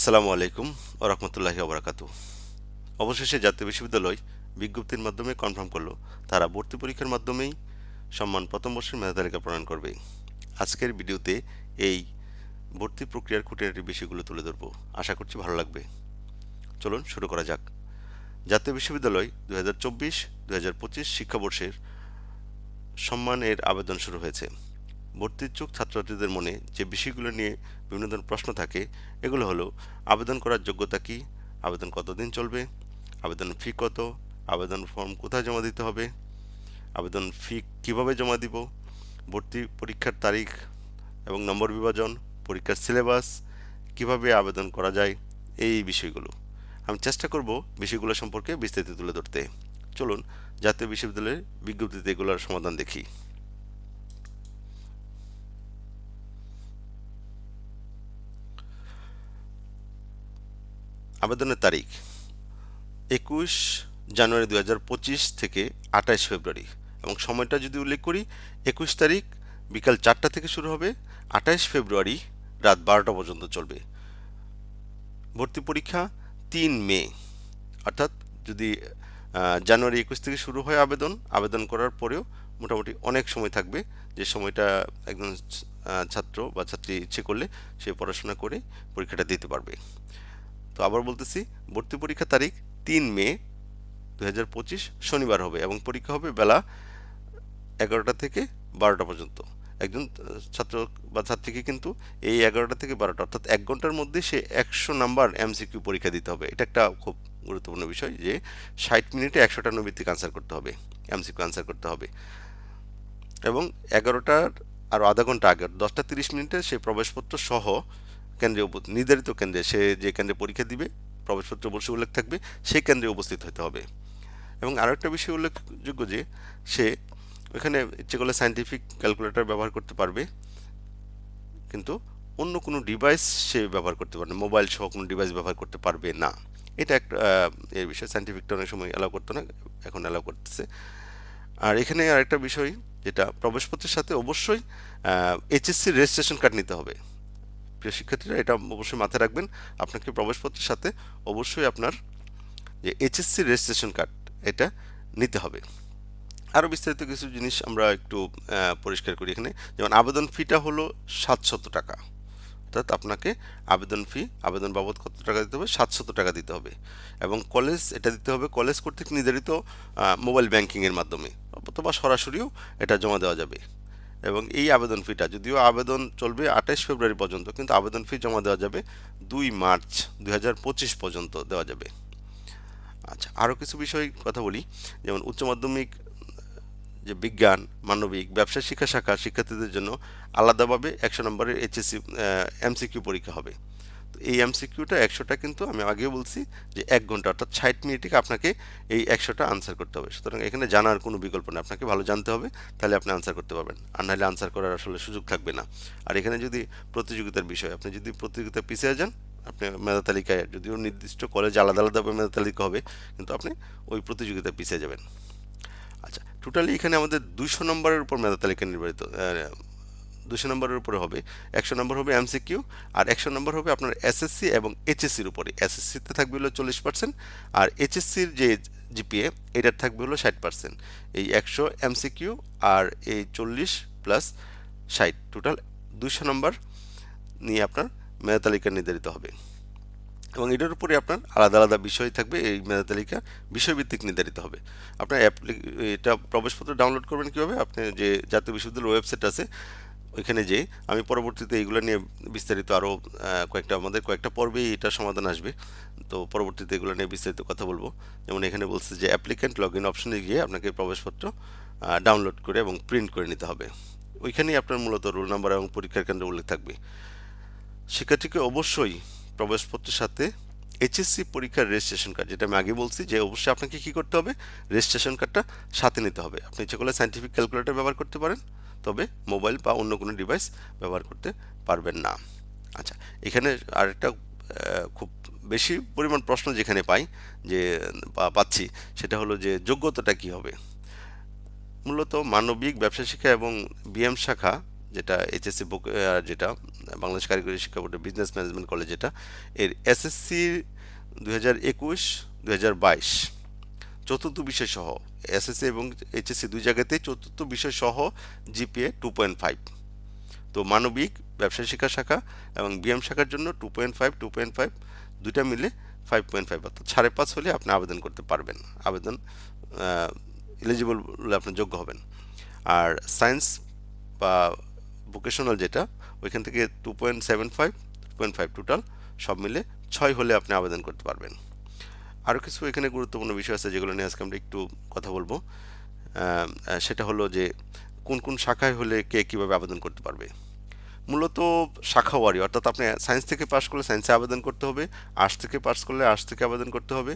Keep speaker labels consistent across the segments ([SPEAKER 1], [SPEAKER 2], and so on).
[SPEAKER 1] আসসালামু আলাইকুম ও রহমতুল্লাহি ওবরাকাতু অবশেষে জাতীয় বিশ্ববিদ্যালয় বিজ্ঞপ্তির মাধ্যমে কনফার্ম করল, তারা ভর্তি পরীক্ষার মাধ্যমেই সম্মান প্রথম বর্ষের মেধা তালিকা প্রণয়ন করবে। আজকের ভিডিওতে এই ভর্তি প্রক্রিয়ার খুঁটিনাটি বিষয়গুলো তুলে ধরবো। আশা করছি ভালো লাগবে। চলুন শুরু করা যাক। জাতীয় বিশ্ববিদ্যালয় দু হাজার চব্বিশ দু হাজার পঁচিশ শিক্ষাবর্ষের সম্মানের আবেদন শুরু হয়েছে। ভর্তিচ্ছুক ছাত্রছাত্রীদের মনে যে বিষয়গুলো নিয়ে বিভিন্ন ধরনের প্রশ্ন থাকে, এগুলো হলো, আবেদন করার যোগ্যতা কি? আবেদন কতদিন চলবে? আবেদন ফি কত? আবেদন ফর্ম কোথায় জমা দিতে হবে? আবেদন ফি কীভাবে জমা দিব? ভর্তি পরীক্ষার তারিখ এবং নম্বর বিভাজন, পরীক্ষার সিলেবাস, কীভাবে আবেদন করা যায়? এই বিষয়গুলো। আমি চেষ্টা করব বিষয়গুলো সম্পর্কে বিস্তারিত তুলে ধরতে। চলুন জাতীয় বিশ্ববিদ্যালয়ের বিজ্ঞপ্তিতে এগুলোর সমাধান দেখি। আবেদনের তারিখ একুশ জানুয়ারি দু হাজার পঁচিশ থেকে আঠাশ ফেব্রুয়ারি এবং সময়টা যদি উল্লেখ করি, একুশ তারিখ বিকাল চারটা থেকে শুরু হবে আঠাশ ফেব্রুয়ারি রাত বারোটা পর্যন্ত চলবে। ভর্তি পরীক্ষা তিন মে, অর্থাৎ যদি জানুয়ারি একুশ থেকে শুরু হয় আবেদন আবেদন করার পরেও মোটামুটি অনেক সময় থাকবে। যে সময়টা একজন ছাত্র বা ছাত্রী ইচ্ছে করলে সে পড়াশোনা করে পরীক্ষাটা দিতে পারবে। তো আবার বলতেছি, ভর্তি পরীক্ষা তারিখ তিন মে দু হাজার পঁচিশ, শনিবার হবে এবং পরীক্ষা হবে বেলা এগারোটা থেকে বারোটা পর্যন্ত। একজন ছাত্র বা ছাত্রীকে কিন্তু এই এগারোটা থেকে বারোটা, অর্থাৎ এক ঘণ্টার মধ্যে সে একশো নাম্বার এমসিকিউ পরীক্ষা দিতে হবে। এটা একটা খুব গুরুত্বপূর্ণ বিষয় যে ষাট মিনিটে একশোটা নৈবিত্তিক আনসার করতে হবে, এমসিকিউ আনসার করতে হবে। এবং এগারোটার আরও আধা ঘণ্টা আগে, দশটা তিরিশ মিনিটে সে প্রবেশপত্র সহ কেন্দ্রে নির্ধারিত কেন্দ্রে, সে যে কেন্দ্রে পরীক্ষা দিবে, প্রবেশপত্র অবশ্যই উল্লেখ থাকবে সেই কেন্দ্রে উপস্থিত হতে হবে। এবং আরও একটা বিষয় উল্লেখযোগ্য যে, সে ওখানে ইচ্ছে করলে সায়েন্টিফিক ক্যালকুলেটর ব্যবহার করতে পারবে, কিন্তু অন্য কোনো ডিভাইস সে ব্যবহার করতে পারবে মোবাইল সহ কোনো ডিভাইস ব্যবহার করতে পারবে না। এটা একটা এর বিষয় সায়েন্টিফিকটা অনেক সময় অ্যালাউ করতো না, এখন অ্যালাউ করতেছে। আর এখানে আরেকটা বিষয়, যেটা প্রবেশপত্রের সাথে অবশ্যই এইচএসসি রেজিস্ট্রেশন কার্ড নিতে হবে। প্রিয় শিক্ষার্থীরা, এটা অবশ্যই মাথায় রাখবেন। আপনাকে প্রবেশপত্রের সাথে অবশ্যই আপনার যে এইচএসসি রেজিস্ট্রেশন কার্ড এটা নিতে হবে। আরও বিস্তারিত কিছু জিনিস আমরা একটু পরিষ্কার করি এখানে। যেমন আবেদন ফিটা হলো সাতশত টাকা। অর্থাৎ আপনাকে আবেদন ফি, আবেদন বাবদ কত টাকা দিতে হবে? সাতশত টাকা দিতে হবে। এবং কলেজ, এটা দিতে হবে কলেজ কর্তৃক নির্ধারিত মোবাইল ব্যাংকিংয়ের মাধ্যমে। অথবা সরাসরিও এটা জমা দেওয়া যাবে। এবং এই আবেদন ফিটা, যদিও আবেদন চলবে আঠাশ ফেব্রুয়ারি পর্যন্ত, কিন্তু আবেদন ফি জমা দেওয়া যাবে দুই মার্চ দু হাজার পঁচিশ পর্যন্ত দেওয়া যাবে। আচ্ছা আরও কিছু বিষয় কথা বলি, যেমন উচ্চ মাধ্যমিক, যে বিজ্ঞান, মানবিক ব্যবসা শিক্ষা শাখা, শিক্ষার্থীদের জন্য আলাদাভাবে একশো নম্বরের এইচএসসি এমসিকিউ পরীক্ষা হবে। এই এমসিকিউটা একশোটা কিন্তু আমি আগেও বলছি যে এক ঘণ্টা, অর্থাৎ ষাট মিনিটে আপনাকে এই একশোটা আনসার করতে হবে। সুতরাং এখানে জানার কোনো বিকল্প নেই। আপনাকে ভালো জানতে হবে, তাহলে আপনি আনসার করতে পারবেন। আর নাহলে আনসার করার আসলে সুযোগ থাকবে না। আর এখানে যদি প্রতিযোগিতার বিষয়, আপনি যদি প্রতিযোগিতা পিছিয়ে যান, আপনি মেধা তালিকায় যদিও নির্দিষ্ট কলেজ আলাদা আলাদাভাবে মেধা তালিকা হবে, কিন্তু আপনি ওই প্রতিযোগিতায় পিছিয়ে যাবেন। আচ্ছা টোটালি এখানে আমাদের দুশো নম্বরের উপর মেধা তালিকা নির্ধারিত দুশো নম্বরের উপরে হবে, একশো নম্বর হবে এমসিকিউ আর একশো নম্বর হবে আপনার এসএসসি এবং এইচএসসির উপরে। এসএসসিতে থাকবে হলো চল্লিশ পার্সেন্ট আর এইচএসসির যে জিপিএ এটার থাকবে হলো ষাট পার্সেন্ট এই একশো এমসিকিউ আর এই চল্লিশ প্লাস ষাট টোটাল দুশো নম্বর নিয়ে আপনার মেধা তালিকা নির্ধারিত হবে। এবং এটার উপরে আপনার আলাদা আলাদা বিষয় থাকবে, এই মেধা তালিকা বিষয়ভিত্তিক নির্ধারিত হবে। আপনার অ্যাপ্লি, এটা প্রবেশপত্র ডাউনলোড করবেন কীভাবে? আপনি যে জাতীয় বিশ্ববিদ্যালয়ের ওয়েবসাইট আছে ওইখানে যে আমি পরবর্তীতে এইগুলো নিয়ে বিস্তারিত আরও কয়েকটা আমাদের কয়েকটা পর্বেই এটা সমাধান আসবে। তো পরবর্তীতে এগুলো নিয়ে বিস্তারিত কথা বলব। যেমন এখানে বলছে যে অ্যাপ্লিক্যান্ট লগ ইন অপশনে গিয়ে আপনাকে প্রবেশপত্র ডাউনলোড করে এবং প্রিন্ট করে নিতে হবে। ওইখানেই আপনার মূলত রোল নাম্বার এবং পরীক্ষার কেন্দ্র উল্লেখ থাকবে। শিক্ষার্থীকে অবশ্যই প্রবেশপত্রের সাথে এইচএসসি পরীক্ষার রেজিস্ট্রেশন কার্ড যেটা আমি আগে বলছি যে অবশ্যই আপনাকে কী করতে হবে? রেজিস্ট্রেশন কার্ডটা সাথে নিতে হবে। আপনি ইচ্ছে করলে সাইন্টিফিক ক্যালকুলেটর ব্যবহার করতে পারেন। তবে মোবাইল বা অন্য কোনো ডিভাইস ব্যবহার করতে পারবেন না। আচ্ছা এখানে আরেকটা খুব বেশি পরিমাণ প্রশ্ন যেখানে পাই যে পাচ্ছি, সেটা হলো যে যোগ্যতাটা কী হবে? মূলত মানবিক ব্যবসা শিক্ষা এবং বিএম শাখা, যেটা এইচএসসি যেটা বাংলাদেশ কারিগরি শিক্ষা বোর্ডের বিজনেস ম্যানেজমেন্ট কলেজ এটা এর এসএসসি দুই হাজার একুশ, দুই হাজার বাইশ, চতুর্থ বিষয় সহ এসএসসি এবং এইচএসসি দুই জায়গাতেই চতুর্থ বিষয় সহ জিপিএ টু পয়েন্ট ফাইভ তো মানবিক ব্যবসায় শিক্ষা শাখা এবং বিএম শাখার জন্য two point five two point five দুইটা মিলে ফাইভ পয়েন্ট ফাইভ অর্থাৎ সাড়ে পাঁচ হলে আপনি আবেদন করতে পারবেন। আবেদন এলিজিবল বলে আপনি যোগ্য হবেন। আর সায়েন্স বা ভোকেশনাল যেটা, ওইখান থেকে two point seven five two point five total সব মিলে ছয় হলে আপনি আবেদন করতে পারবেন। আরও কিছু এখানে গুরুত্বপূর্ণ বিষয় আছে যেগুলো নিয়ে আজকে আমরা একটু কথা বলব। সেটা হলো যে কোন কোন শাখায় হলে কে কীভাবে আবেদন করতে পারবে? মূলত শাখাওয়ারি অর্থাৎ আপনি সায়েন্স থেকে পাশ করলে সায়েন্সে আবেদন করতে হবে, আর্টস থেকে পাস করলে আর্টস থেকে আবেদন করতে হবে।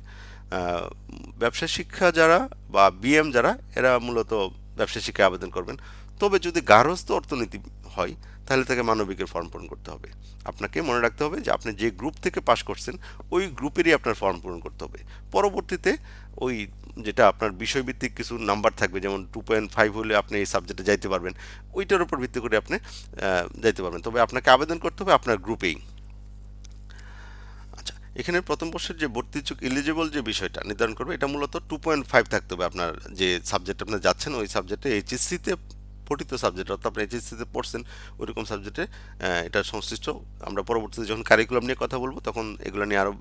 [SPEAKER 1] ব্যবসা শিক্ষা যারা বা বিএম যারা, এরা মূলত ব্যবসা শিক্ষায় আবেদন করবেন। তবে যদি গার্হস্থ্য অর্থনীতি হয় তাহলে তাকে মানবিকের ফর্ম পূরণ করতে হবে। আপনাকে মনে রাখতে হবে যে আপনি যে গ্রুপ থেকে পাশ করছেন, ওই গ্রুপেরই আপনার ফর্ম পূরণ করতে হবে। পরবর্তীতে ওই যেটা আপনার বিষয়ভিত্তিক কিছু নাম্বার থাকবে, যেমন টু পয়েন্ট ফাইভ হলে আপনি এই সাবজেক্টে যাইতে পারবেন, ওইটার উপর ভিত্তি করে আপনি যাইতে পারবেন। তবে আপনাকে আবেদন করতে হবে আপনার গ্রুপেই আচ্ছা এখানে প্রথম বর্ষের যে ভর্তি চুক এলিজিবল যে বিষয়টা নির্ধারণ করবে, এটা মূলত টু পয়েন্ট ফাইভ থাকতে হবে আপনার যে সাবজেক্ট আপনি যাচ্ছেন, ওই সাবজেক্টে এইচএসসিতে পঠিত সাবজেক্ট অর্থাৎ আপনি এইচএসসিতে পড়ছেন, ওইরকম সাবজেক্টে এটা সংশ্লিষ্ট। আমরা পরবর্তীতে যখন কারিকুলাম নিয়ে কথা বলব, তখন এগুলো নিয়ে আরও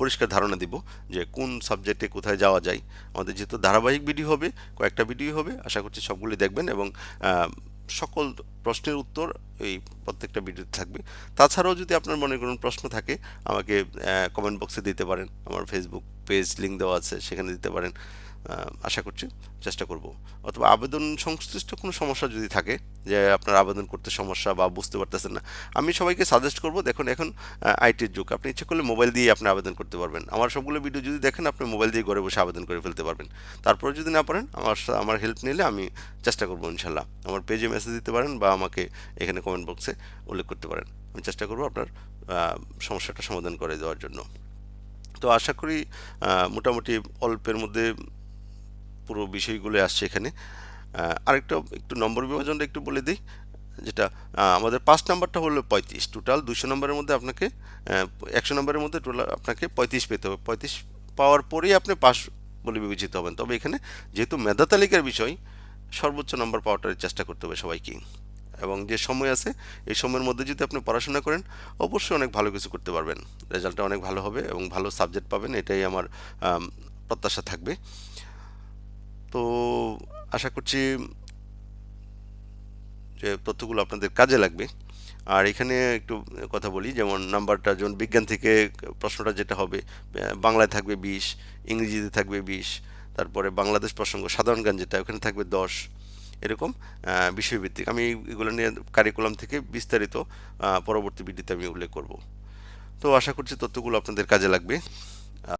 [SPEAKER 1] পরিষ্কার ধারণা দিব যে কোন সাবজেক্টে কোথায় যাওয়া যায়। আমাদের যেহেতু ধারাবাহিক ভিডিও হবে, কয়েকটা ভিডিও হবে, আশা করছি সবগুলি দেখবেন এবং সকল প্রশ্নের উত্তর এই প্রত্যেকটা ভিডিওতে থাকবে। তাছাড়াও যদি আপনার মনে কোনো প্রশ্ন থাকে, আমাকে কমেন্ট বক্সে দিতে পারেন। আমার ফেসবুক পেজ লিঙ্ক দেওয়া আছে, সেখানে দিতে পারেন। আশা করছি চেষ্টা করব। অথবা আবেদন সংশ্লিষ্ট কোনো সমস্যা যদি থাকে, যে আপনার আবেদন করতে সমস্যা বা বুঝতে পারতেছেন না, আমি সবাইকে সাজেস্ট করব, দেখুন এখন আইটির যুগ। আপনি ইচ্ছে করলে মোবাইল দিয়ে আপনি আবেদন করতে পারবেন। আমার সবগুলো ভিডিও যদি দেখেন, আপনি মোবাইল দিয়ে ঘরে বসে আবেদন করে ফেলতে পারবেন। তারপরে যদি না পারেন, আমার আমার হেল্প নিলে আমি চেষ্টা করব ইনশাল্লাহ। আমার পেজে মেসেজ দিতে পারেন বা আমাকে এখানে কমেন্ট বক্সে উল্লেখ করতে পারেন। আমি চেষ্টা করব আপনার সমস্যাটা সমাধান করে দেওয়ার জন্য। তো আশা করি মোটামুটি অল্পের মধ্যে পুরো বিষয়গুলো আসছে এখানে। আরেকটা একটু নম্বর বিভাজনটা একটু বলে দিই, যেটা আমাদের পাঁচ নাম্বারটা হলো পঁয়ত্রিশ। টোটাল দুশো নম্বরের মধ্যে আপনাকে একশো নম্বরের মধ্যে টোটাল আপনাকে পঁয়ত্রিশ পেতে হবে। পঁয়ত্রিশ পাওয়ার পরেই আপনি পাস বলে বিবেচিত হবেন। তবে এখানে যেহেতু মেধা তালিকার বিষয়, সর্বোচ্চ নম্বর পাওয়াটার চেষ্টা করতে হবে সবাইকে এবং যে সময় আছে, এই সময়ের মধ্যে যদি আপনি পড়াশোনা করেন, অবশ্যই অনেক ভালো কিছু করতে পারবেন। রেজাল্টটা অনেক ভালো হবে এবং ভালো সাবজেক্ট পাবেন, এটাই আমার প্রত্যাশা থাকবে। তো আশা করছি যে তথ্যগুলো আপনাদের কাজে লাগবে। আর এখানে একটু কথা বলি, যেমন নাম্বারটা, যেমন বিজ্ঞান থেকে প্রশ্নটা যেটা হবে, বাংলায় থাকবে বিশ, ইংরেজিতে থাকবে বিশ, তারপরে বাংলাদেশ প্রসঙ্গ, সাধারণ জ্ঞান যেটা, ওখানে থাকবে দশ, এরকম বিষয়ভিত্তিক। আমি এগুলো নিয়ে কারিকুলাম থেকে বিস্তারিত পরবর্তী ভিডিওতে আমি উল্লেখ করব। তো আশা করছি তথ্যগুলো আপনাদের কাজে লাগবে।